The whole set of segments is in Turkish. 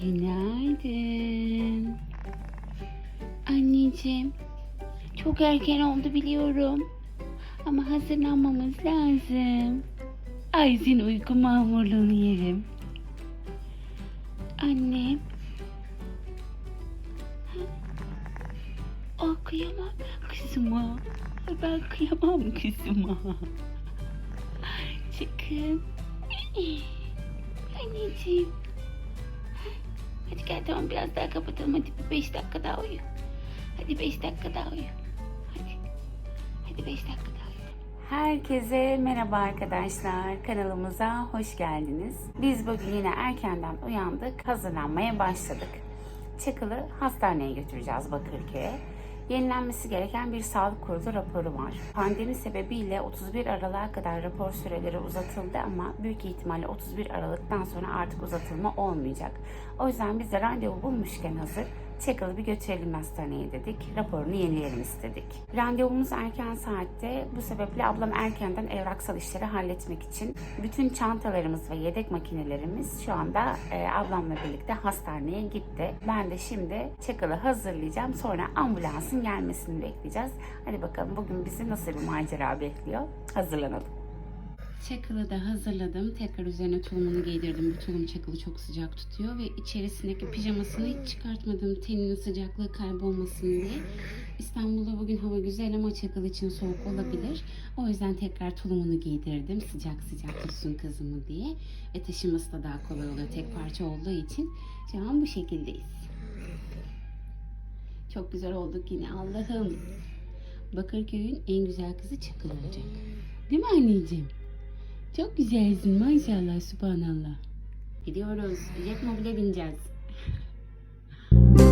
Günaydın. Anneciğim, çok erken oldu biliyorum. Ama hazırlanmamız lazım. Ay uyku mamurluğunu yerim. Annem. Aa kıyamam kızıma. Ben kıyamam kızıma. Çıkın. Anneciğim. Hadi gel tamam biraz daha kapatalım. Hadi bir beş dakika daha uyu. Hadi beş dakika daha uyu. Hadi. Hadi beş dakika daha uyu. Herkese merhaba arkadaşlar. Kanalımıza hoş geldiniz. Biz bugün yine erkenden uyandık. Hazırlanmaya başladık. Çakıl'ı hastaneye götüreceğiz Bakırköy'e. Yenilenmesi gereken bir sağlık kurulu raporu var. Pandemi sebebiyle 31 Aralık'a kadar rapor süreleri uzatıldı ama büyük ihtimalle 31 Aralık'tan sonra artık uzatılma olmayacak. O yüzden biz de randevu bulmuşken hazır Çakıl'ı bir götürelim hastaneye dedik. Raporunu yenileyelim istedik. Randevumuz erken saatte. Bu sebeple ablam erkenden evraksal işleri halletmek için bütün çantalarımız ve yedek makinelerimiz şu anda e, ablamla birlikte hastaneye gitti. Ben de şimdi Çakıl'ı hazırlayacağım. Sonra ambulansın gelmesini bekleyeceğiz. Hadi bakalım bugün bizi nasıl bir macera bekliyor. Hazırlanalım. Çakılı da hazırladım. Tekrar üzerine tulumunu giydirdim. Bu tulum çakılı çok sıcak tutuyor ve içerisindeki pijamasını hiç çıkartmadım. Teninin sıcaklığı kaybolmasın diye. İstanbul'da bugün hava güzel ama çakıl için soğuk olabilir. O yüzden tekrar tulumunu giydirdim. Sıcak sıcak tutsun kızımı diye. Ve taşıması da daha kolay oluyor tek parça olduğu için. Şu an bu şekildeyiz. Çok güzel olduk yine Allah'ım. Bakırköy'ün en güzel kızı Çakıl olacak. Değil mi anneciğim? Çok güzelsin maşallah subhanallah. Gidiyoruz. Jet mobile bineceğiz.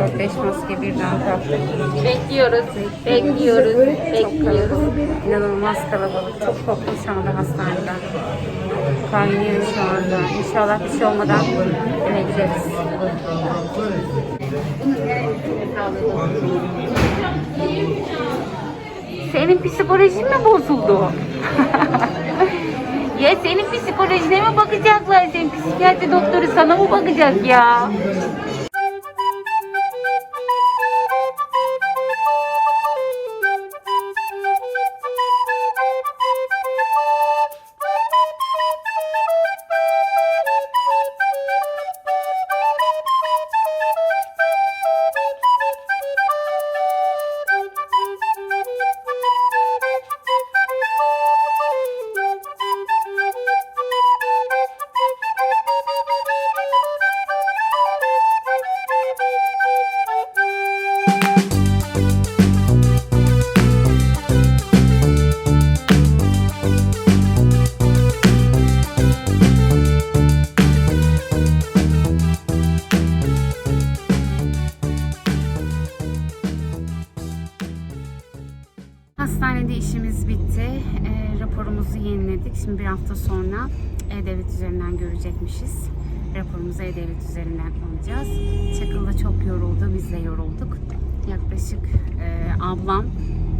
4-5 maske birden taktık. Bekliyoruz, bekliyoruz, bekliyoruz. İnanılmaz kalabalık. Çok toplu şu anda hastanede. Kaynıyor şu anda. İnşallah bir şey olmadan eve gideriz. Senin psikolojin mi bozuldu? ya senin psikolojine mi bakacaklar? Senin psikiyatri doktoru sana mı bakacak ya? Raporumuzu E-Devlet üzerinden alacağız. Çakıl da çok yoruldu. Biz de yorulduk. Yaklaşık e, ablam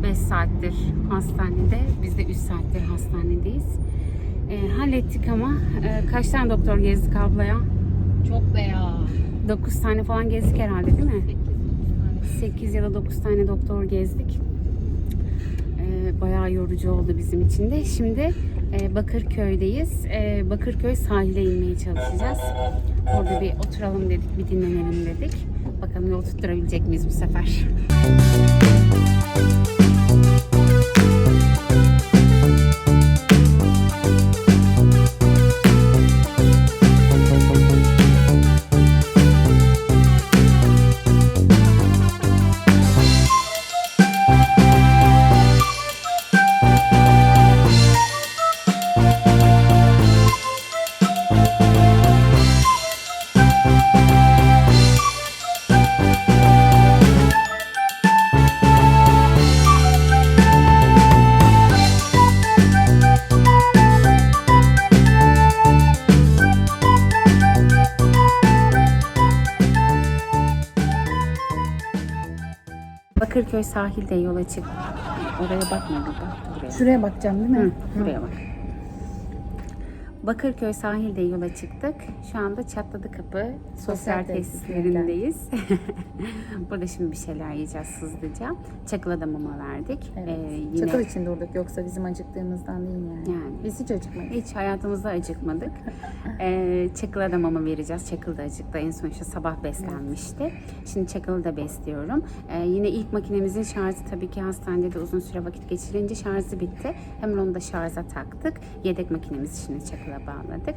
5 saattir hastanede. Biz de 3 saattir hastanedeyiz. E, hallettik ama e, kaç tane doktor gezdik ablaya? Çok be ya. 9 tane falan gezdik herhalde değil mi? 8 ya da 9 tane doktor gezdik. Ee, bayağı yorucu oldu bizim için de. Şimdi e, Bakırköy'deyiz. Ee, Bakırköy sahile inmeye çalışacağız. Orada bir oturalım dedik, bir dinlenelim dedik. Bakalım yol tutturabilecek miyiz bu sefer? Bakırköy sahilde yola çık. Oraya bakma burada. Buraya. Şuraya bakacağım değil mi? Hı, buraya bak. Bakırköy sahilde yola çıktık. Şu anda Çatladı Kapı sosyal Sosyal tesislerindeyiz. Burada şimdi bir şeyler yiyeceğiz hızlıca. Çakıla da mama verdik. Evet. Ee, yine Çakıl için durduk yoksa bizim acıktığımızdan değil yani. Yani. Biz hiç acıkmadık. hiç hayatımızda acıkmadık. Ee, Çakıl'a da mama vereceğiz. Çakıl da acıktı. En son işte sabah beslenmişti. Şimdi Çakıl'ı da besliyorum. Ee, yine ilk makinemizin şarjı tabii ki hastanede de uzun süre vakit geçirince şarjı bitti. Hemen onu da şarja taktık. Yedek makinemizi şimdi Çakıl'a bağladık.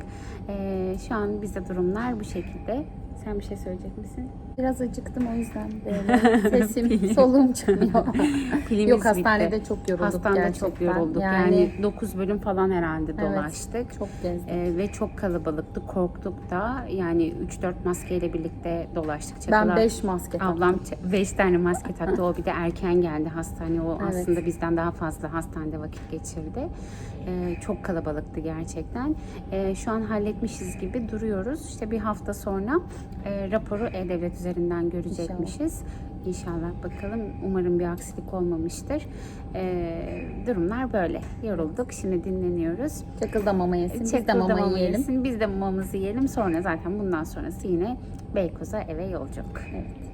Ee, şu an bize durumlar bu şekilde. Sen bir şey söyleyecek misin? Biraz acıktım o yüzden böyle sesim soluğum çıkmıyor. Pilimiz Yok hastanede bitti. çok yorulduk Hastanede gerçekten. çok yorulduk. Yani, Yani, 9 bölüm falan herhalde Evet. dolaştık. çok gezdik. Ee, ve çok kalabalıktı. Korktuk da. Yani 3-4 maskeyle birlikte dolaştık. ben Çakılar- 5 maske taktım. Ablam 5 tane maske taktı. O bir de erken geldi hastaneye. O Evet. aslında bizden daha fazla hastanede vakit geçirdi. Ee, çok kalabalıktı gerçekten. Ee, şu an halletmişiz gibi duruyoruz. İşte bir hafta sonra e, raporu E-Devlet üzerinden görecekmişiz. İnşallah bakalım. Umarım bir aksilik olmamıştır. Ee, durumlar böyle. Yorulduk. Şimdi dinleniyoruz. Çakıl da mama yesin. Biz de Çakıl'da mama mama yiyelim. yesin, Biz de mamamızı yiyelim. Sonra zaten bundan sonrası yine Beykoz'a eve yolculuk. Evet.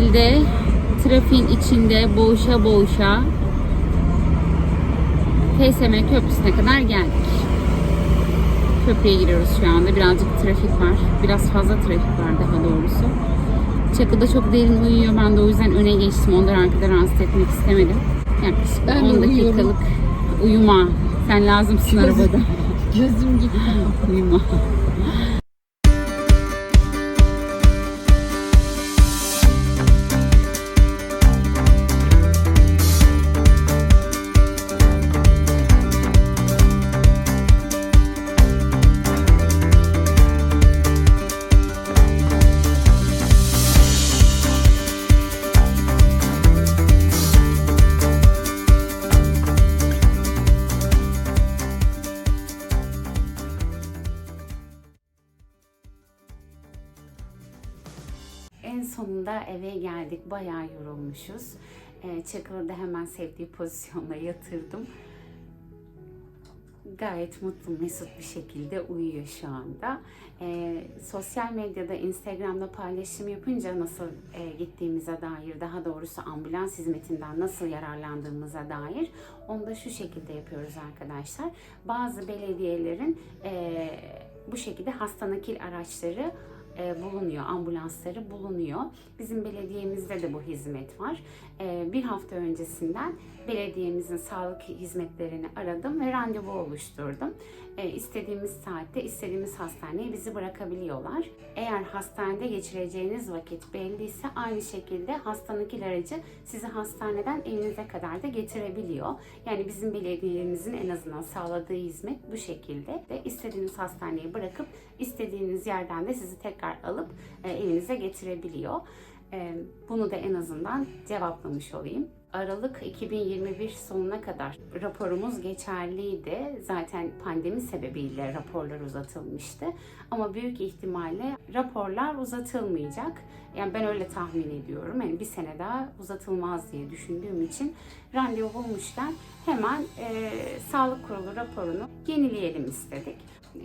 Şekilde trafiğin içinde boğuşa boğuşa TSM Köprüsü'ne kadar geldik. Köprüye giriyoruz şu anda. Birazcık trafik var. Biraz fazla trafik var daha doğrusu. Çakı da çok derin uyuyor. Ben de o yüzden öne geçtim. Onları arkada rahatsız etmek istemedim. Yaklaşık Ben de 10 uyuyorum. dakikalık uyuma. Sen lazımsın arabada. Gözüm gitti. uyuma. Geldik. Bayağı yorulmuşuz. Ee, Çakıl'ı da hemen sevdiği pozisyonda yatırdım. Gayet mutlu, mesut bir şekilde uyuyor şu anda. Ee, sosyal medyada, Instagram'da paylaşım yapınca nasıl e, gittiğimize dair, daha doğrusu ambulans hizmetinden nasıl yararlandığımıza dair onu da şu şekilde yapıyoruz arkadaşlar. Bazı belediyelerin e, bu şekilde hasta nakil araçları e, bulunuyor, ambulansları bulunuyor. Bizim belediyemizde de bu hizmet var. E, bir hafta öncesinden belediyemizin sağlık hizmetlerini aradım ve randevu oluşturdum. E, istediğimiz saatte, istediğimiz hastaneye bizi bırakabiliyorlar. Eğer hastanede geçireceğiniz vakit belliyse aynı şekilde hastanın aracı sizi hastaneden evinize kadar da getirebiliyor. Yani bizim belediyemizin en azından sağladığı hizmet bu şekilde. Ve istediğiniz hastaneye bırakıp istediğiniz yerden de sizi tekrar alıp e, evinize getirebiliyor. E, bunu da en azından cevaplamış olayım. Aralık 2021 sonuna kadar raporumuz geçerliydi. Zaten pandemi sebebiyle raporlar uzatılmıştı. Ama büyük ihtimalle raporlar uzatılmayacak. Yani ben öyle tahmin ediyorum. Yani bir sene daha uzatılmaz diye düşündüğüm için randevu bulmuşken hemen e, sağlık kurulu raporunu yenileyelim istedik.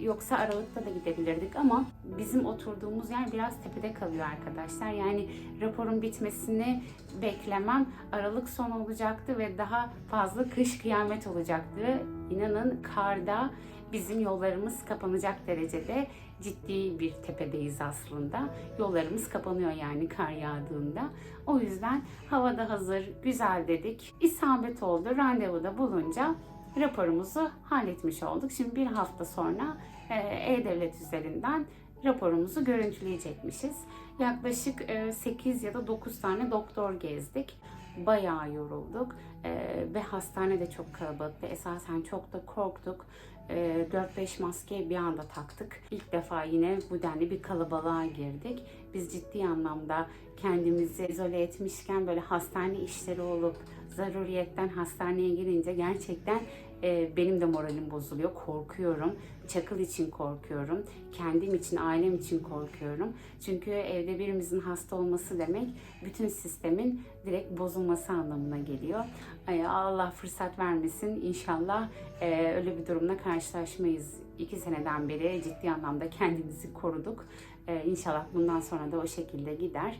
Yoksa Aralık'ta da gidebilirdik ama bizim oturduğumuz yer biraz tepede kalıyor arkadaşlar. Yani raporun bitmesini beklemem Aralık son olacaktı ve daha fazla kış kıyamet olacaktı. İnanın karda bizim yollarımız kapanacak derecede ciddi bir tepedeyiz aslında. Yollarımız kapanıyor yani kar yağdığında. O yüzden havada hazır, güzel dedik. İsabet oldu. Randevuda bulunca raporumuzu halletmiş olduk. Şimdi bir hafta sonra e, E-Devlet üzerinden raporumuzu görüntüleyecekmişiz. Yaklaşık e, 8 ya da 9 tane doktor gezdik. Bayağı yorulduk E, ve hastane de çok kalabalıktı. Esasen çok da korktuk. E, 4-5 maske bir anda taktık. İlk defa yine bu denli bir kalabalığa girdik. Biz ciddi anlamda kendimizi izole etmişken böyle hastane işleri olup zaruriyetten hastaneye girince gerçekten e, benim de moralim bozuluyor. Korkuyorum. Çakıl için korkuyorum. Kendim için, ailem için korkuyorum. Çünkü evde birimizin hasta olması demek bütün sistemin direkt bozulması anlamına geliyor. Ay, Allah fırsat vermesin. İnşallah e, öyle bir durumla karşılaşmayız. İki seneden beri ciddi anlamda kendimizi koruduk. E, inşallah bundan sonra da o şekilde gider.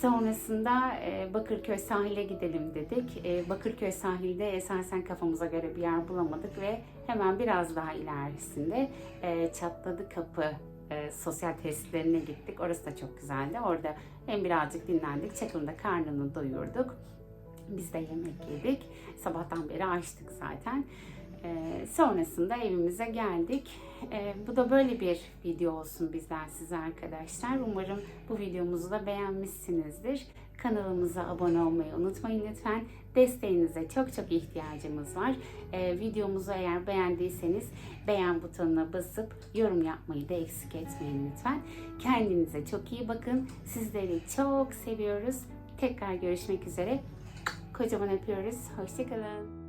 Sonrasında e, Bakırköy sahile gidelim dedik. E, Bakırköy sahilde esasen kafamıza göre bir yer bulamadık ve hemen biraz daha ilerisinde e, Çatladı Kapı e, sosyal tesislerine gittik. Orası da çok güzeldi. Orada hem birazcık dinlendik, Çakıl'ın da karnını doyurduk. Biz de yemek yedik. Sabahtan beri açtık zaten. Ee, sonrasında evimize geldik. Ee, bu da böyle bir video olsun bizden size arkadaşlar. Umarım bu videomuzu da beğenmişsinizdir. Kanalımıza abone olmayı unutmayın lütfen. Desteğinize çok çok ihtiyacımız var. Ee, videomuzu eğer beğendiyseniz beğen butonuna basıp yorum yapmayı da eksik etmeyin lütfen. Kendinize çok iyi bakın. Sizleri çok seviyoruz. Tekrar görüşmek üzere. Kocaman öpüyoruz. Hoşçakalın.